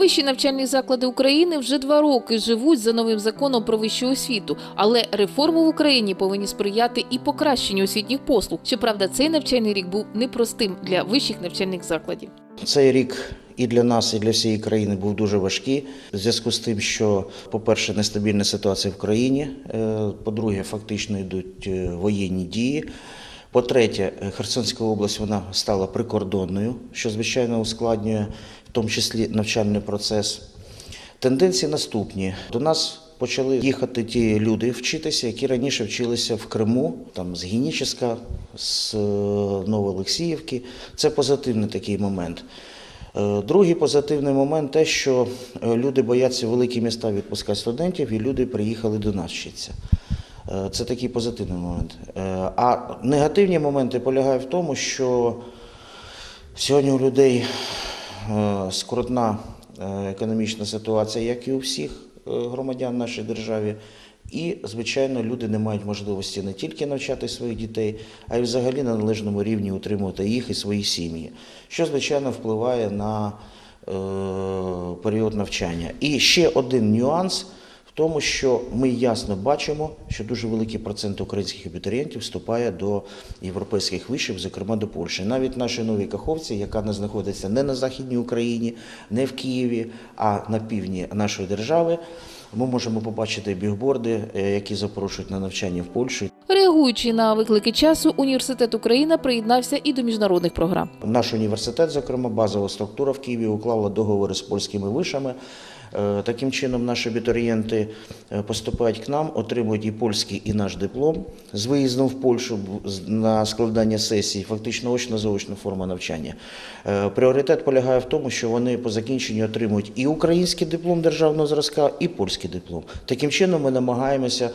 Вищі навчальні заклади України вже два роки живуть за новим законом про вищу освіту, але реформи в Україні повинні сприяти і покращенню освітніх послуг. Щоправда, цей навчальний рік був непростим для вищих навчальних закладів. Цей рік і для нас, і для всієї країни був дуже важкий. В зв'язку з тим, що, по-перше, нестабільна ситуація в країні. е, По-друге, фактично йдуть е, воєнні дії. По-третє, е, Херсонська область вона стала прикордонною, що звичайно ускладнює в тому числі навчальний процес. Тенденції наступні. До нас почали їхати ті люди вчитися, які раніше вчилися в Криму, там з Геніческа, з е, Новоолексіївки. Це позитивний такий момент. Е, Другий позитивний момент те, що люди бояться великі міста відпускати студентів, і люди приїхали до нас вчитися. Е, Це такий позитивний момент. Е, А негативні моменти полягають в тому, що сьогодні у людей е, скрутна економічна ситуація, як і у всіх громадян нашої держави. І, звичайно, люди не мають можливості не тільки навчати своїх дітей, а й взагалі на належному рівні утримувати їх і свої сім'ї, що, звичайно, впливає на е, період навчання. І ще один нюанс в тому, що ми ясно бачимо, що дуже великий процент українських абітурієнтів вступає до європейських вишів, зокрема до Польщі. Навіть наші нові каховці, яка не знаходиться не на західній Україні, не в Києві, а на півдні нашої держави. Ми можемо побачити бігборди, е, які запрошують на навчання в Польщу. Реагуючи на виклики часу, університет Україна приєднався і до міжнародних програм. Наш університет, зокрема, базова структура в Києві уклала договори з польськими вишами. Е, Таким чином, наші абітурієнти е, поступають к нам, отримують і польський, і наш диплом з виїздом в Польщу на складання сесії, фактично очно-заочна форма навчання. Е, Пріоритет полягає в тому, що вони по закінченню отримують і український диплом державного зразка, і польський диплом. Таким чином, ми намагаємося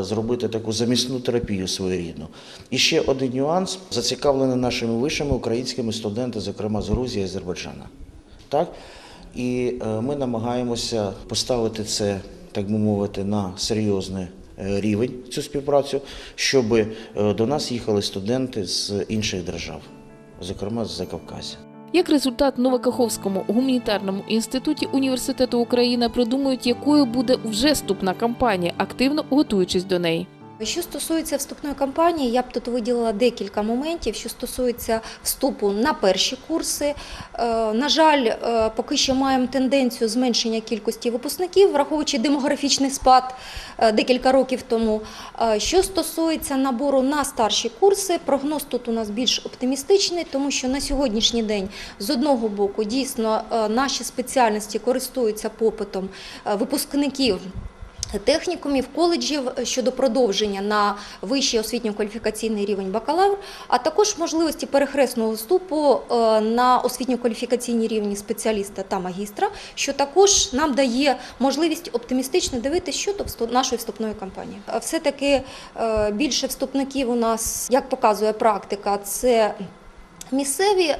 зробити таку замісну терапію своєрідну. І ще один нюанс зацікавлені нашими вишами українськими студенти, зокрема з Грузії і Азербайджана. Так? І е, ми намагаємося поставити це, так би мовити, на серйозний е, рівень цю співпрацю, щоб е, до нас їхали студенти з інших держав, зокрема з Закавказя. Як результат, Новокаховському гуманітарному інституті університету Україна продумують, якою буде вже вступна кампанія, активно готуючись до неї. Що стосується вступної кампанії, я б тут виділила декілька моментів, що стосується вступу на перші курси. Е, На жаль, е, поки що маємо тенденцію зменшення кількості випускників, враховуючи демографічний спад е, декілька років тому. Що стосується набору на старші курси, прогноз тут у нас більш оптимістичний, тому що на сьогоднішній день з одного боку дійсно наші спеціальності користуються попитом випускників технікумів, коледжів щодо продовження на вищий освітньо-кваліфікаційний рівень бакалавр, а також можливості перехресного вступу е, на освітньо-кваліфікаційні рівні спеціаліста та магістра, що також нам дає можливість оптимістично дивитися щодо нашої вступної кампанії. Е, Все-таки е, більше вступників у нас, як показує практика, це Місцеві е,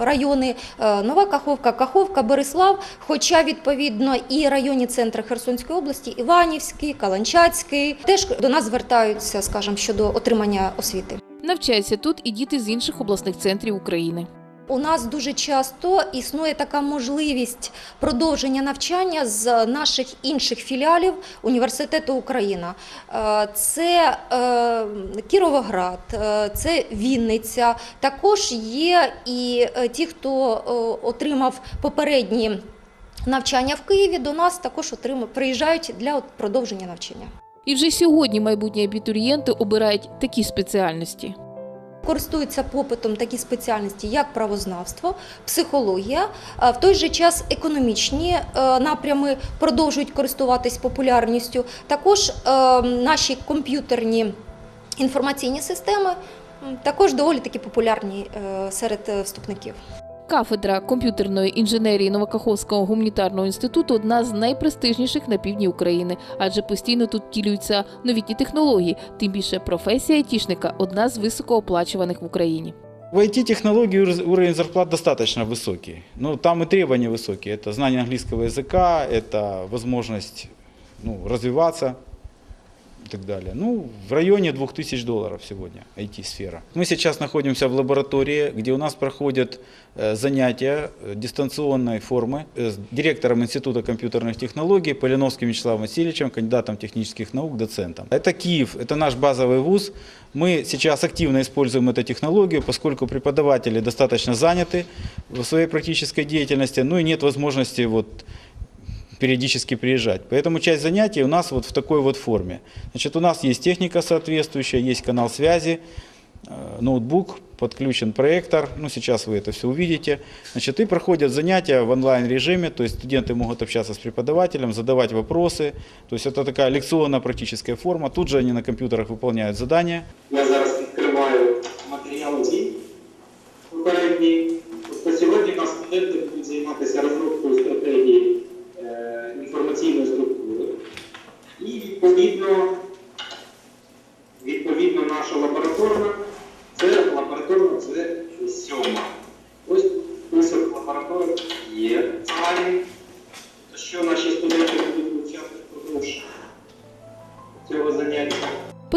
райони е, Нова Каховка, Каховка, Береслав, хоча відповідно і районні центри Херсонської області, Іванівський, Каланчацький, теж до нас звертаються, скажімо, щодо отримання освіти. Навчаються тут і діти з інших обласних центрів України. У нас дуже часто існує така можливість продовження навчання з наших інших філіалів університету Україна. Е, Це е, Кіровоград, е, це Вінниця. Також є і ті, хто отримав попередні навчання в Києві, до нас також отримав, приїжджають для продовження навчання. І вже сьогодні майбутні абітурієнти обирають такі спеціальності. Користуються попитом такі спеціальності, як правознавство, психологія. А В той же час економічні е, напрями продовжують користуватись популярністю. Також е, наші комп'ютерні інформаційні системи також доволі таки популярні е, серед е, вступників. Кафедра комп'ютерної інженерії Новокаховського гуманітарного інституту одна з найпрестижніших на півдні України, адже постійно тут втілюються новітні технології. Тим більше професія айтішника одна з високооплачуваних в Україні. В IT-технологии ур- уровень зарплат достаточно высокий. Ну, там и требования высокие. Это знание английского языка, это возможность ну, развиваться и так далее. Ну, в районе 2000 долларов сегодня IT-сфера. Мы сейчас находимся в лаборатории, где у нас проходят э, занятия э, дистанционной формы э, с директором Института компьютерных технологий Полиновским Вячеславом Васильевичем, кандидатом технических наук, доцентом. Это Киев, это наш базовый вуз. Мы сейчас активно используем эту технологию, поскольку преподаватели достаточно заняты в своей практической деятельности, ну и нет возможности вот периодически приезжать. Поэтому часть занятий у нас вот в такой вот форме. Значит, у нас есть техника соответствующая, есть канал связи, э, ноутбук, подключен проектор, ну сейчас вы это все увидите. Значит, и проходят занятия в онлайн-режиме, то есть студенты могут общаться с преподавателем, задавать вопросы. То есть это такая лекционно-практическая форма. Тут же они на компьютерах выполняют задания. Відповідно,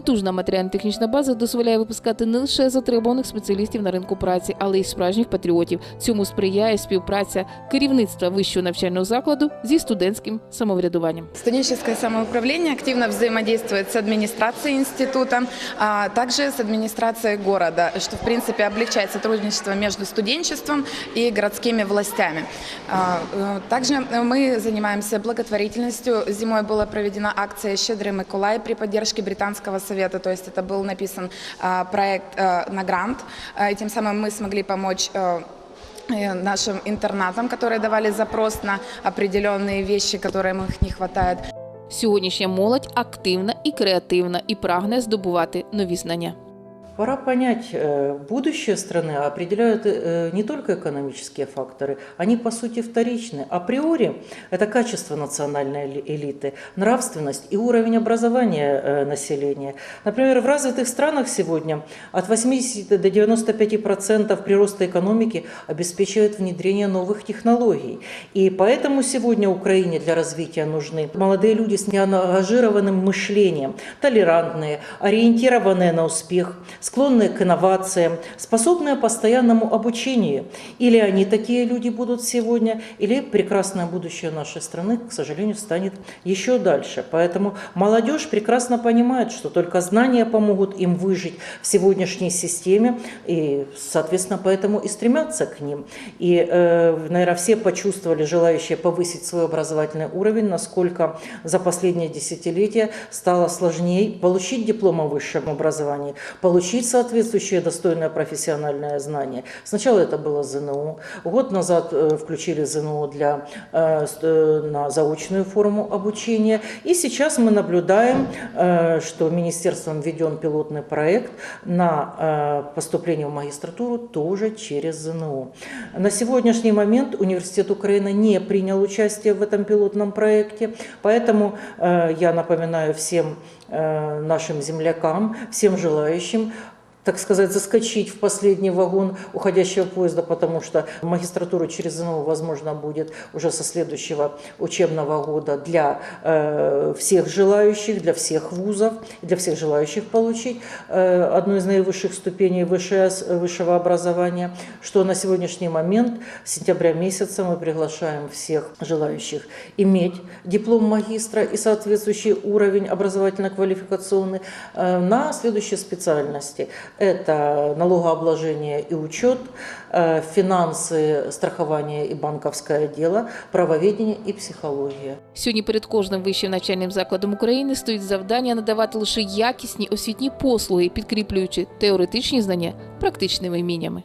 Потужна матеріально-технічна база дозволяє випускати не лише затребуваних спеціалістів на ринку праці, але й справжніх патріотів. Цьому сприяє співпраця керівництва вищого навчального закладу зі студентським самоврядуванням. Студенческое самоуправление активно взаимодействует с администрацией института, а также с администрацией города, что в принципе облегчает сотрудничество между студенчеством и городскими властями. А, э, Также мы занимаемся благотворительностью. Зимой была проведена акция «Щедрый Миколай» при поддержке Британского совета, то есть это был написан а, проект э, на грант, А, и тем самым мы смогли помочь э, э, нашим интернатам, которые давали запрос на определенные вещи, которым их не хватает. Сьогоднішня молодь активна і креативна і прагне здобувати нові знання. Пора понять, э, будущее страны определяют э, не только экономические факторы, они по сути вторичны. Априори это качество национальной эли- элиты, нравственность и уровень образования э, населения. Например, в развитых странах сегодня от 80 до 95 процентов прироста экономики обеспечивает внедрение новых технологий. И поэтому сегодня Украине для развития нужны молодые люди с неангажированным мышлением, толерантные, ориентированные на успех, склонные к инновациям, способные постоянному обучению. Или они такие люди будут сегодня, или прекрасное будущее нашей страны, к сожалению, станет еще дальше. Поэтому молодежь прекрасно понимает, что только знания помогут им выжить в сегодняшней системе, и, соответственно, поэтому и стремятся к ним. И, наверное, все почувствовали, желающие повысить свой образовательный уровень, насколько за последние десятилетия стало сложнее получить диплом о высшем образовании, получить соответствующее достойное профессиональное знание. Сначала это было ЗНО. Год назад э, включили ЗНО для, э, э, на заочную форму обучения. И сейчас мы наблюдаем, что министерством введен пилотный проект на поступление в магистратуру тоже через ЗНО. На сегодняшний момент Университет Украины не принял участие в этом пилотном проекте, поэтому я напоминаю всем нашим землякам, всем желающим так сказать, заскочить в последний вагон уходящего поезда, потому что магистратуру через ЗНО возможно будет уже со следующего учебного года для э, всех желающих, для всех вузов, для всех желающих получить э, одну из наивысших ступеней высшее, высшего образования, что на сегодняшний момент, с сентября месяца, мы приглашаем всех желающих иметь диплом магистра и соответствующий уровень образовательно-квалификационный э, на следующие специальности. Это налогообложение и учет, э, финансы, страхование и банковское дело, правоведение и психология. Сьогодні перед кожним вищим навчальним закладом України стоїть завдання надавати лише якісні освітні послуги, підкріплюючи теоретичні знання практичними вміннями.